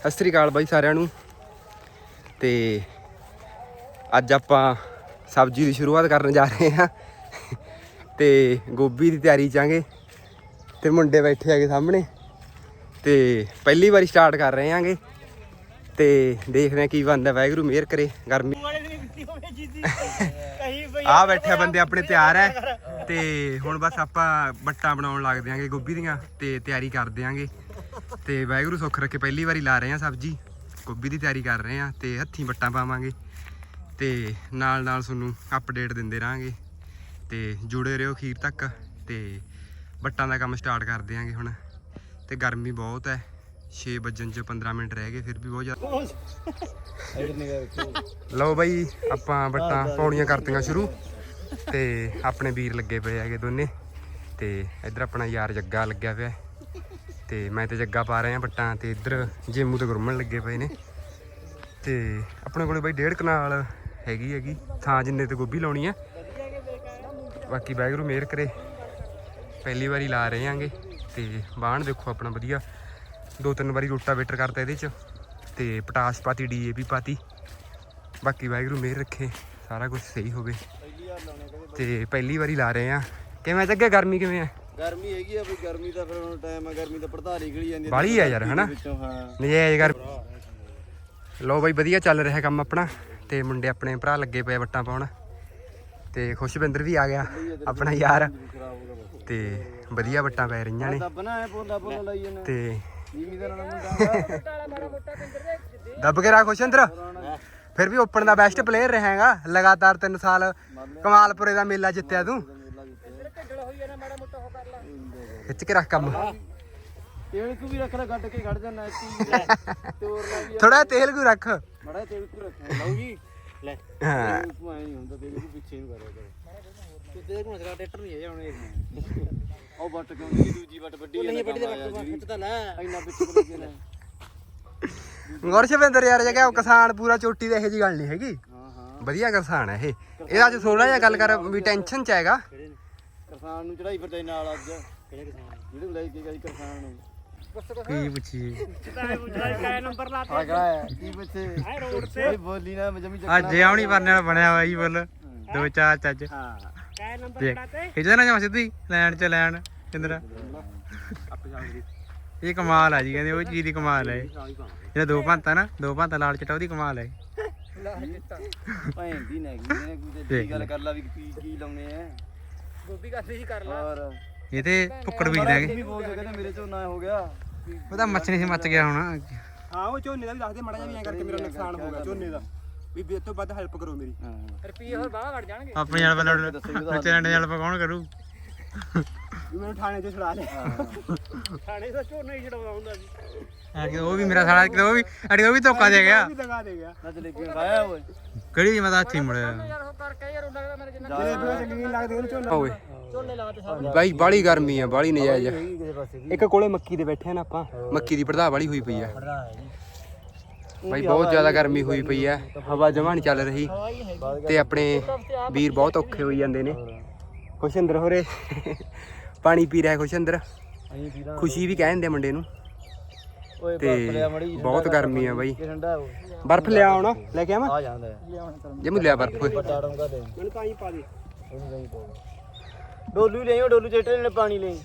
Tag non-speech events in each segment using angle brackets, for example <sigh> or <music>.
ਸਤਿ ਸ੍ਰੀ ਅਕਾਲ ਬਾਈ ਸਾਰਿਆਂ ਨੂੰ। ਤੇ ਅੱਜ ਆਪਾਂ ਸਬਜ਼ੀ ਦੀ ਸ਼ੁਰੂਆਤ ਕਰਨ ਜਾ ਰਹੇ ਹਾਂ। ਤੇ ਗੋਭੀ ਦੀ ਤਿਆਰੀ ਚਾਂਗੇ ਤੇ ਮੁੰਡੇ ਬੈਠੇ ਹੈਗੇ ਸਾਹਮਣੇ। ਤੇ ਪਹਿਲੀ ਵਾਰੀ ਸਟਾਰਟ ਕਰ ਰਹੇ ਹਾਂਗੇ। ਤੇ ਦੇਖਦੇ ਹਾਂ ਕੀ ਬਣਦਾ ਵਾਹਿਗੁਰੂ ਮਿਹਰ ਕਰੇ ਗਰਮੀ। <laughs> ਆ ਬੈਠੇ ਬੰਦੇ ਆਪਣੇ ਤਿਆਰ ਹੈ। ਤੇ ਹੁਣ ਬਸ ਆਪਾਂ ਬੱਟਾਂ ਬਣਾਉਣ ਲੱਗ ਦਿਆਂਗੇ ਗੋਭੀ ਦੀਆਂ। ਤੇ ਤਿਆਰੀ ਕਰ ਦਿਆਂਗੇ ਤੇ ਵਾਹਿਗੁਰੂ ਸੁੱਖ ਰੱਖੇ, ਪਹਿਲੀ ਵਾਰੀ ਲਾ ਰਹੇ ਹਾਂ ਸਬਜ਼ੀ। ਗੋਭੀ ਦੀ ਤਿਆਰੀ ਕਰ ਰਹੇ ਹਾਂ ਤੇ ਹੱਥੀਂ ਵੱਟਾਂ ਪਾਵਾਂਗੇ ਤੇ ਨਾਲ ਨਾਲ ਤੁਹਾਨੂੰ ਅਪਡੇਟ ਦਿੰਦੇ ਰਹਾਂਗੇ। ਤੇ ਜੁੜੇ ਰਹੋ ਅਖੀਰ ਤੱਕ ਤੇ ਵੱਟਾਂ ਦਾ ਕੰਮ ਸਟਾਰਟ ਕਰ ਦਿਆਂਗੇ ਹੁਣ। ਤੇ ਗਰਮੀ ਬਹੁਤ ਹੈ 6 ਵਜਣ ਚ 15 ਮਿੰਟ ਰਹਿ ਗਏ, ਫਿਰ ਵੀ ਬਹੁਤ ਜ਼ਿਆਦਾ। ਲਓ ਬਾਈ, ਆਪਾਂ ਵੱਟਾਂ ਪੌੜੀਆਂ ਕਰਤੀਆਂ ਸ਼ੁਰੂ। ਤੇ ਆਪਣੇ ਵੀਰ ਲੱਗੇ ਪਏ ਹੈਗੇ ਦੋਨੇ। ਤੇ ਇੱਧਰ ਆਪਣਾ ਯਾਰ ਜੱਗਾ ਲੱਗਿਆ ਪਿਆ। ਤੇ ਮੈਂ ਤੇ ਜੱਗਾ ਪਾ ਰਹੇ ਆ ਬੱਟਾਂ ਤੇ ਇੱਧਰ ਜੇਮੂ ਤੇ ਗੁਰਮਣ ਲੱਗੇ ਪਏ ਨੇ। ਤੇ ਆਪਣੇ ਕੋਲੇ ਬਾਈ ਡੇਢ ਕਨਾਲ ਹੈਗੀ ਹੈਗੀ, ਥਾਂ ਜਿੰਨੇ ਤੇ ਗੋਭੀ ਲਾਉਣੀ ਆ। ਬਾਕੀ ਵਾਹਿਗੁਰੂ ਮਿਹਰ ਕਰੇ। ਪਹਿਲੀ ਵਾਰੀ ਲਾ ਰਹੇ ਆਂਗੇ ਤੇ ਬਾਣ ਦੇਖੋ ਆਪਣਾ ਵਧੀਆ। ਦੋ ਤਿੰਨ ਵਾਰੀ ਰੋਟਾਵੇਟਰ ਕਰਤਾ ਇਹਦੇ ਚ ਤੇ ਪਟਾਸ਼ ਪਾਤੀ ਡੀਏਪੀ ਪਾਤੀ। ਬਾਕੀ ਵਾਹਿਗੁਰੂ ਮਿਹਰ ਰੱਖੇ, ਸਾਰਾ ਕੁਝ ਸਹੀ ਹੋਵੇ। ਤੇ ਪਹਿਲੀ ਵਾਰੀ ਲਾ ਰਹੇ ਆ ਕਿਵੇਂ ਚੱਗੇ ਗਰਮੀ ਕਿਵੇਂ ਆ? ਗਰਮੀ ਹੈਗੀ ਆ ਬਈ ਗਰਮੀ ਦਾ ਫਿਰ ਹੁਣ ਟਾਈਮ ਆ ਗਰਮੀ ਦਾ ਪੜਤਾਲੀ ਖੜੀ ਜਾਂਦੀ ਬਾਹਲੀ ਆ ਯਾਰ, ਹਨਾ? ਵਿੱਚੋਂ ਹਾਂ। ਨਜਾਇਜ਼ ਕਰ ਲੋ ਬਾਈ ਵਧੀਆ ਚੱਲ ਰਿਹਾ ਕੰਮ ਆਪਣਾ। ਤੇ ਮੁੰਡੇ ਆਪਣੇ ਭਰਾ ਲੱਗੇ ਪਏ ਵੱਟਾਂ ਪਾਉਣ। ਤੇ ਖੁਸ਼ਵਿੰਦਰ ਵੀ ਆ ਗਿਆ ਆਪਣਾ ਯਾਰ। ਤੇ ਵਧੀਆ ਵੱਟਾਂ ਪੈ ਰਹੀਆਂ ਨੇ। ਦੱਬ ਨਾ ਐ ਲਾਈ ਜਾਂਦਾ। ਤੇ ਦੱਬ ਕੇ ਰੱਖ ਖੁਸ਼ਵਿੰਦਰ। ਫਿਰ ਵੀ ਓਪਨ ਦਾ ਬੈਸਟ ਪਲੇਅਰ ਰਹੇਗਾ। ਲਗਾਤਾਰ 3 ਸਾਲ ਕਮਾਲਪੁਰੇ ਦਾ ਮੇਲਾ ਜਿੱਤਿਆ ਤੂੰ। ਖਿੱਚ ਕੇ ਰੱਖ ਕੰਮ। ਤੇਲ ਕੋ ਵੀ ਰੱਖ ਲੈ ਗੱਡ ਕੇ ਖੜ ਜਾਣਾ ਇੱਥੇ ਤੋਰ ਲਾ ਵੀ। ਥੋੜਾ ਤੇਲ ਕੋ ਰੱਖ। ਮੜਾ ਤੇਲ ਕੋ ਰੱਖ। ਲੈ। ਹਾਂ। ਤੇਲ ਕੋ ਐ ਨਹੀਂ ਹੁੰਦਾ ਤੇਲ ਕੋ ਪਿੱਛੇ ਨੂੰ ਕਰਿਆ ਕਰ। ਤੇ ਤੇਲ ਕੋ ਸਰਾ ਟਰੈਕਟਰ ਨਹੀਂ ਹੈ ਹੁਣ ਇਹ। ਉਹ ਬੱਟ ਕਿਉਂ ਨਹੀਂ ਦੂਜੀ ਬੱਟ ਵੱਡੀ ਨਹੀਂ ਵੱਡੀ ਬੱਟ ਲੈ। ਇੰਨਾ ਪਿੱਛੇ ਕੋ ਲੱਗੇ ਲੈ। ਗੁਰਸ਼ਵਿੰਦਰ ਯਾਰ ਜਗਾ ਉਹ ਕਿਸਾਨ ਪੂਰਾ ਚੋਟੀ ਦੇ ਇਹੋ ਜੀ ਗੱਲ ਨਹੀਂ ਹੈਗੀ। ਹਾਂ ਹਾਂ। ਵਧੀਆ ਕਿਸਾਨ ਹੈ ਇਹ। ਇਹਦਾ ਅੱਜ ਥੋੜਾ ਜਿਹਾ ਗੱਲ ਕਰ ਵੀ ਟੈਨਸ਼ਨ ਚ ਹੈਗਾ। ਕਿਸਾਨ ਨੂੰ ਚੜਾਈ ਫਿਰਦਾ ਨਾਲ ਅੱਜ। ਕਿਹੜੇ ਕਿਸਾਨ? ਜਿਹੜੇ ਲੈ ਕੇ ਗਏ ਕਿਸਾਨ ਨੂੰ। ਕੀ ਪੁੱਛੀ? ਆਗੜਾ ਹੈ? ਕੀ ਪੁੱਛੇ? ਰੋਡ ਤੇ। ਬੋਲੀ ਨਾ ਜਮੀ ਚੱਕਣਾ ਅੱਜ ਆਉਣੀ ਪਰਨੇ ਵਾਲਾ ਬਣਿਆ ਹੋਇਆ ਜੀ ਬੁੱਲ। ਦੋ ਚਾਰ ਚੱਜ। ਹਾਂ। ਖਿੱਚਦਾ ਨਾ ਜਮਾ ਸਿੱਧੀ ਲੈਣ ਚ ਲੈਣ ਚੰਦਰਾ ਇਹ ਕਮਾਲ ਆ ਜੀ ਕਹਿੰਦੇ ਉਹ ਚੀਜ਼ ਦੀ ਕਮਾਲ ਹੈ ਇਹ। ਜਿਹੜਾ ਦੋ ਭਾਂਤਾ ਨਾ ਦੋ ਭਾਂਤਾ ਲਾਲ ਚਟਾ ਉਹਦੀ ਕਮਾਲ ਹੈ ਭੈਣ ਦੀ ਨੇ ਕੋਈ ਤੇ ਗੱਲ ਕਰ ਲਾ ਵੀ ਕੀ ਕੀ ਲਾਉਣੇ ਆ। ਗੋਭੀ ਕਾਸੀ ਜੀ ਕਰ ਲਾ। ਔਰ ਇਹ ਤੇ ਭੁੱਕੜ ਬੀਜਦਾ ਹੈਗੇ ਵੀ ਬੋਲਦੇ ਕਹਿੰਦੇ ਮੇਰੇ ਝੋਨਾ ਹੋ ਗਿਆ। ਉਹਦਾ ਮੱਛਣੀ ਸੀ ਮੱਚ ਗਿਆ ਹੁਣ। ਹਾਂ ਉਹ ਝੋਨੇ ਦਾ ਵੀ ਦੱਸਦੇ ਮੜਾ ਜਿਹਾ ਵੀ ਐਂ ਕਰਕੇ ਮੇਰਾ ਨੁਕਸਾਨ ਹੋ ਗਿਆ ਝੋਨੇ ਦਾ। ਵੀ ਬੇ ਤੋਂ ਵੱਧ ਹੈਲਪ ਕਰੋ ਮੇਰੀ। ਹਾਂ। ਰੁਪਏ ਹੋਰ ਬਾਹਰ ਵੜ ਜਾਣਗੇ। ਆਪਣੇ ਨਾਲ ਬਲੜ ਬੱਚੇ ਨਾਲ ਜਲ ਕੌਣ ਕਰੂ। ਵੀ ਮੈਨੂੰ ਥਾਣੇ 'ਚ ਛੁਡਾ ਲਿਆ। ਥਾਣੇ ਦਾ ਝੋਨਾ ਹੀ ਛਡਾਉਂਦਾ ਹੁੰਦਾ ਸੀ। ਐਤਕੀ ਉਹ ਵੀ ਮੇਰਾ ਸਾਲਾ ਉਹ ਵੀ ਅੜੀ ਉਹ ਵੀ ਧੋਖਾ ਦੇ ਗਿਆ। ਵੀ ਦਗਾ ਦੇ ਗਿਆ। ਨਾ ਚਲੇ ਕੇ ਖਾਇਆ ਓਏ। ਕਿਹੜੀ ਜੀ ਮੈਂ ਤਾਂ ਹੱਥੀ ਮੁੜਿਆ ਯਾਰ ਉਹ ਕਰਕੇ ਯਾਰ ਉਹ ਲੱਗਦਾ ਮੇਰੇ ਜਿੰਨਾ ਤੇਰੇ ਪਿਓ ਚੰਗੀ ਨਹੀਂ ਲੱਗਦੀ ਉਹਨੂੰ ਝੋਨਾ ਓਏ। ਝੋਨੇ ਲਾ ਤੇ ਸਭ ਬਾਈ ਬਾਲੀ ਗਰਮੀ ਆ ਬਾਲੀ ਨਜਾਇਜ਼ ਆ। ਕਿਸੇ ਪਾਸੇ ਇੱਕ ਕੋਲੇ ਮੱਕੀ ਦੇ ਬੈਠੇ ਆ ਨਾ ਆਪਾਂ ਮੱਕੀ ਦੀ ਪੜਦਾ ਵਾਲੀ ਹੋਈ ਪਈ ਆ। ਬਾਈ ਬਹੁਤ ਜ਼ਿਆਦਾ ਗਰਮੀ ਹੋਈ ਪਈ ਆ। ਹਵਾ ਜਮਾਂ ਨਹੀਂ ਚੱਲ ਰਹੀ। ਤੇ ਆਪਣੇ ਵੀਰ ਬਹੁਤ ਔਖੇ ਹੋਈ ਜਾਂਦੇ ਨੇ। ਖੁਸ਼ਿੰਦਰ ਹੋਰੇ। ਪਾਣੀ ਪੀ ਰਿਹਾ ਖੁਸ਼ਿੰਦਰ ਅਸੀਂ ਖੁਸ਼ੀ ਵੀ ਕਹਿੰਦੇ ਮੁੰਡੇ ਨੂੰ। ਤੇ ਬਰਫ ਲਿਆ ਮੜੀ ਬਹੁਤ ਗਰਮੀ ਆ ਬਾਈ। ਠੰਡਾ ਹੋ ਬਰਫ਼ ਲਿਆ ਆਉਣਾ ਲੈ ਕੇ ਆਵਾਂ? ਆ ਜਾਂਦਾ ਹੈ। ਜੇ ਮੁੱਲਿਆ ਬਰਫ਼। ਓਏ ਵੱਡਾ ਡੋਂਗਾ ਦੇ। ਮੈਨੂੰ ਤਾਂ ਹੀ ਪਾ ਦੇ। ਉਹਨੂੰ ਨਹੀਂ ਪਾਉਣਾ ਡੋਲੂ ਲਈ ਡੋਲੂ ਚੇਟੇ ਨੇ ਪਾਣੀ ਲਈ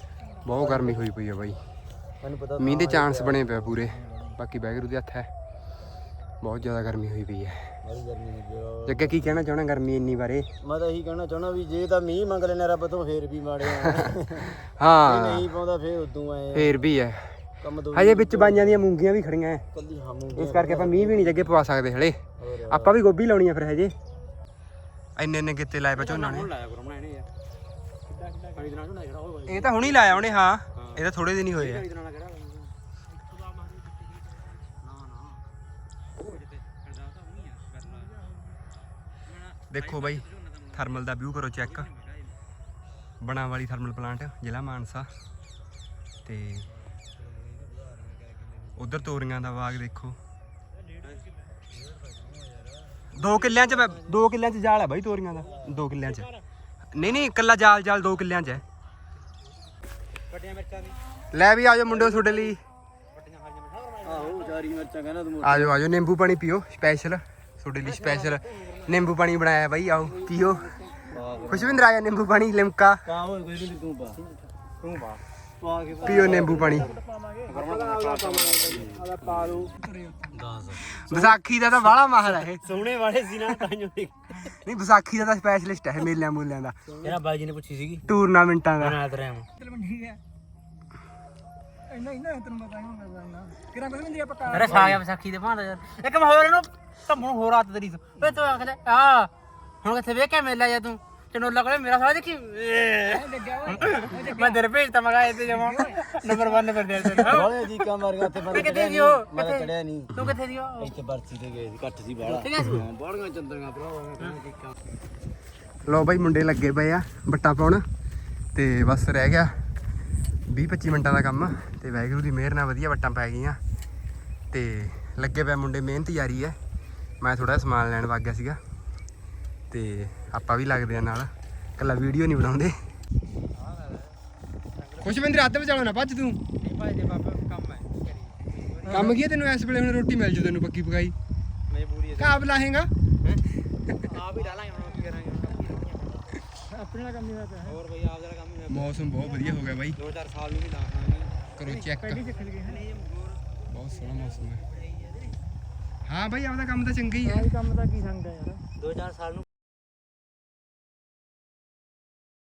ਬਹੁਤ ਗਰਮੀ ਹੋਈ ਪਈ ਆ ਬਾਈ। ਮੈਨੂੰ ਪਤਾ ਮੀਂਹ ਦੇ ਚਾਂਸ ਬਣੇ ਪਿਆ ਪੂਰੇ। ਬਾਕੀ ਵਾਹਿਗੁਰੂ ਦੇ ਹੱਥ ਹੈ। ਬਹੁਤ ਜ਼ਿਆਦਾ ਗਰਮੀ ਹੋਈ ਪਈ ਹੈ ਜੱਗੇ ਕੀ ਕਹਿਣਾ ਚਾਹਣਾ ਗਰਮੀ ਇੰਨੀ ਬਾਰੇ? ਮੈਂ ਤਾਂ ਇਹੀ ਕਹਿਣਾ ਚਾਹਣਾ ਵੀ ਜੇ ਤਾਂ ਮੀਂਹ ਮੰਗ ਲੈਣਾ ਰੱਬ ਤੋਂ ਫੇਰ ਵੀ ਮਾੜੇ ਆ। ਹਾਂ। ਨਹੀਂ ਪਾਉਂਦਾ ਫੇਰ ਉਦੋਂ ਆਏ। ਫੇਰ ਵੀ ਹੈ। ਕੰਮ ਦੋ ਹਜੇ ਵਿੱਚ ਬਾਈਆਂ ਦੀਆਂ ਮੂੰਗੀਆਂ ਵੀ ਖੜੀਆਂ ਐ। ਕੱਲੀ ਇਸ ਕਰਕੇ ਆਪਾਂ ਮੀਂਹ ਵੀ ਨਹੀਂ ਜੱਗੇ ਪਵਾ ਸਕਦੇ ਹਲੇ। ਆਪਾਂ ਵੀ ਗੋਭੀ ਲਾਉਣੀ ਆ ਫਿਰ ਹਜੇ। ਇੰਨੇ ਇੰਨੇ ਕਿੱਤੇ ਲਾਏ ਪਾ ਝੋਨਾ ਨੇ। ਲਾਇਆ ਕਰੋ ਬਣਾਣੇ ਯਾਰ? ਇਹ ਤਾਂ ਹੁਣੀ ਲਾਇਆ ਉਹਨੇ ਹਾਂ। ਇਹ ਤਾਂ ਥੋੜੇ ਦਿਨ ਹੀ ਹੋਏ ਆ। ਦੇਖੋ ਬਾਈ ਥਰਮਲ ਦਾ ਵਿਊ ਕਰੋ ਚੈੱਕ ਬਣਾ ਵਾਲੀ ਥਰਮਲ ਪਲਾਂਟ ਜ਼ਿਲ੍ਹਾ ਮਾਨਸਾ। ਤੇ ਉਧਰ ਤੋਰੀਆਂ ਦਾ ਬਾਗ ਦੇਖੋ। ਦੋ ਕਿੱਲਿਆਂ ਚ ਮੈਂ- ਦੋ ਕਿੱਲਿਆਂ ਚ ਜਾਲ ਹੈ ਬਾਈ ਤੋਰੀਆਂ ਦਾ। ਦੋ ਕਿੱਲਿਆਂ ਚ। ਨਹੀਂ ਨਹੀਂ, ਇਕੱਲਾ ਜਾਲ ਜਾਲ ਦੋ ਕਿੱਲਿਆਂ ਚ ਹੈ। ਵੱਡੀਆਂ ਮਿਰਚਾਂ ਦੀ ਲੈ ਵੀ ਆਜੋ ਮੁੰਡਿਓ ਤੁਹਾਡੇ ਲਈ। ਵੱਡੀਆਂ ਹਰੀਆਂ ਮਿਰਚਾਂ ਆਹੋ ਚਾਰੀ ਮਿਰਚਾਂ ਕਹਿੰਦਾ ਤੂੰ ਆਜੋ ਆਜੋ, ਨਿੰਬੂ ਪਾਣੀ ਪੀਓ ਸਪੈਸ਼ਲ ਤੁਹਾਡੇ ਲਈ ਸਪੈਸ਼ਲ ਨਿੰਬੂ ਪਾਣੀ ਬਣਾਇਆ ਬਾਈ, ਆਓ, ਪੀਓ। ਖੁਸ਼ਵਿੰਦਰ ਆਇਆ ਨਿੰਬੂ ਪਾਣੀ, ਲਿਮਕਾ। ਕਾ ਹੋਏ ਕੋਈ ਨਹੀਂ ਤੂੰ ਪਾ ਤੂੰ ਪਾ ਪੀਓ ਨਿੰਬੂ ਪਾਣੀ। ਆਦਾ ਪਾ ਲਓ 10 ਵਿਸਾਖੀ ਦਾ ਤਾਂ ਬਾਹਲਾ ਮਾਹਰ ਹੈ ਇਹ। ਸੋਹਣੇ ਵਾਲੇ ਸੀ ਨਾ ਤਾਈਓ ਨਹੀਂ ਵਿਸਾਖੀ ਦਾ ਤਾਂ ਸਪੈਸ਼ਲਿਸਟ ਹੈ ਮੇਲਿਆਂ ਮੂਲਿਆਂ ਦਾ। ਇਹਦਾ ਬਾਈ ਜੀ ਨੇ ਪੁੱਛੀ ਸੀਗੀ। ਟੂਰਨਾਮੈਂਟਾਂ ਦਾ। ਮੰਡੀ ਗਿਆ ਇੰਨਾ ਇੰਨਾ ਤੈਨੂੰ ਪਤਾ ਨਹੀਂ ਹੁੰਦਾ ਇੰਨਾ ਕਿਹੜਾ ਕੁਝ ਨਹੀਂ ਪੱਕਾ ਅਰੇ ਖਾ ਗਿਆ ਵਿਸਾਖੀ ਦੇ ਭਾਂਡਾ। ਯਾਰ ਇੱਕ ਮੈਂ ਹੋਰ ਇਹਨੂੰ ਧੰਮੂ ਹੋਰ ਹੱਥ ਤੇਰੀ ਓਏ ਤੂੰ ਆਖਦਾ ਆ ਹੁਣ ਕਿੱਥੇ ਵੇਖ ਕੇ ਮੇਲਾ ਜਾ ਤੂੰ? ਚਨੋਲਾ ਕੋਲੇ ਮੇਰਾ ਸਾਲਾ ਦੇਖੀ? ਮੈਂ ਦਰ ਭੇਜ ਤਾ ਮਗਾ ਇੱਥੇ ਜਮਾ ਨੰਬਰ 1 ਨੰਬਰ ਦੇ ਦੇ ਬਾਲੇ ਜੀ ਕਾ ਮਾਰ ਗਿਆ ਤੇ ਮੈਂ ਕਿੱਥੇ ਉਹ? ਮੈਂ? ਚੜਿਆ ਨਹੀਂ। ਤੂੰ ਕਿੱਥੇ ਉਹ? ਇੱਥੇ ਬਰਸੀ ਤੇ ਗਏ ਸੀ ਘੱਟ ਸੀ ਬਾਲਾ ਹੈ ਬਾਲੀਆਂ ਚੰਦਰੀਆਂ ਕਿੱਕਾਂ ਲੋ ਬਾਈ ਮੁੰਡੇ ਲੱਗੇ ਪਏ ਆ ਬੱਟਾ ਪਾਉਣ। ਤੇ ਬਸ ਰਹਿ ਗਿਆ। 20 25 ਮਿੰਟਾਂ ਦਾ ਕੰਮ ਤੇ ਵਾਹਿਗੁਰੂ ਦੀ ਮਿਹਰ ਨਾਲ ਵਧੀਆ ਵੱਟਾਂ ਪੈ ਗਈਆਂ। ਤੇ ਲੱਗੇ ਪਏ ਮੁੰਡੇ ਮਿਹਨਤ ਯਾਰੀ ਐ ਮੈਂ ਥੋੜਾ ਸਮਾਨ ਲੈਣ ਵਗ ਗਿਆ ਸੀਗਾ। ਤੇ ਆਪਾਂ ਵੀ ਲੱਗਦੇ ਆ ਨਾਲ। ਕੱਲਾ ਵੀਡੀਓ ਨਹੀਂ ਬਣਾਉਂਦੇ। ਖੁਸ਼ਵਿੰਦਰ ਅੱਧ ਵਿਚਾਲੋ ਨਾ ਭੱਜ ਤੂੰ। ਨਹੀਂ ਭਾਈ ਦੇ ਬਾਬਾ ਕੰਮ ਹੈ ਕੰਮ ਕੀ ਹੈ ਤੈਨੂੰ ਇਸ ਵੇਲੇ? ਹੁਣ ਰੋਟੀ ਮਿਲ ਜੂ ਤੈਨੂੰ ਪੱਕੀ ਪਕਾਈ। ਮਜਬੂਰੀ ਹੈ। ਕਾਬ ਲਾਹੇਗਾ? ਆਪ ਹੀ ਲਾ ਲਾਂਗੇ ਹੁਣ ਕੀ ਕਰਾਂਗੇ ਆਪਣੇ ਨਾਲ ਕੰਮ ਨਹੀਂ ਹੁੰਦਾ ਹੋਰ ਬਈ ਆਪ ਜਰਾ ਕੰਮ ਹੀ ਮੌਸਮ ਬਹੁਤ ਵਧੀਆ ਹੋ ਗਿਆ ਬਾਈ। ਸਾਲ ਕਰੋ ਚੈੱਕ ਬਹੁਤ ਸੋਹਣਾ ਮੌਸਮ ਹੈ। ਹਾਂ ਬਾਈ ਆਪਦਾ ਕੰਮ ਤਾਂ ਚੰਗਾ ਹੀ ਹੈ। ਕੰਮ ਦਾ ਕੀ ਸੰਗ ਹੈ ਯਾਰ। 2000 ਸਾਲ ਨੂੰ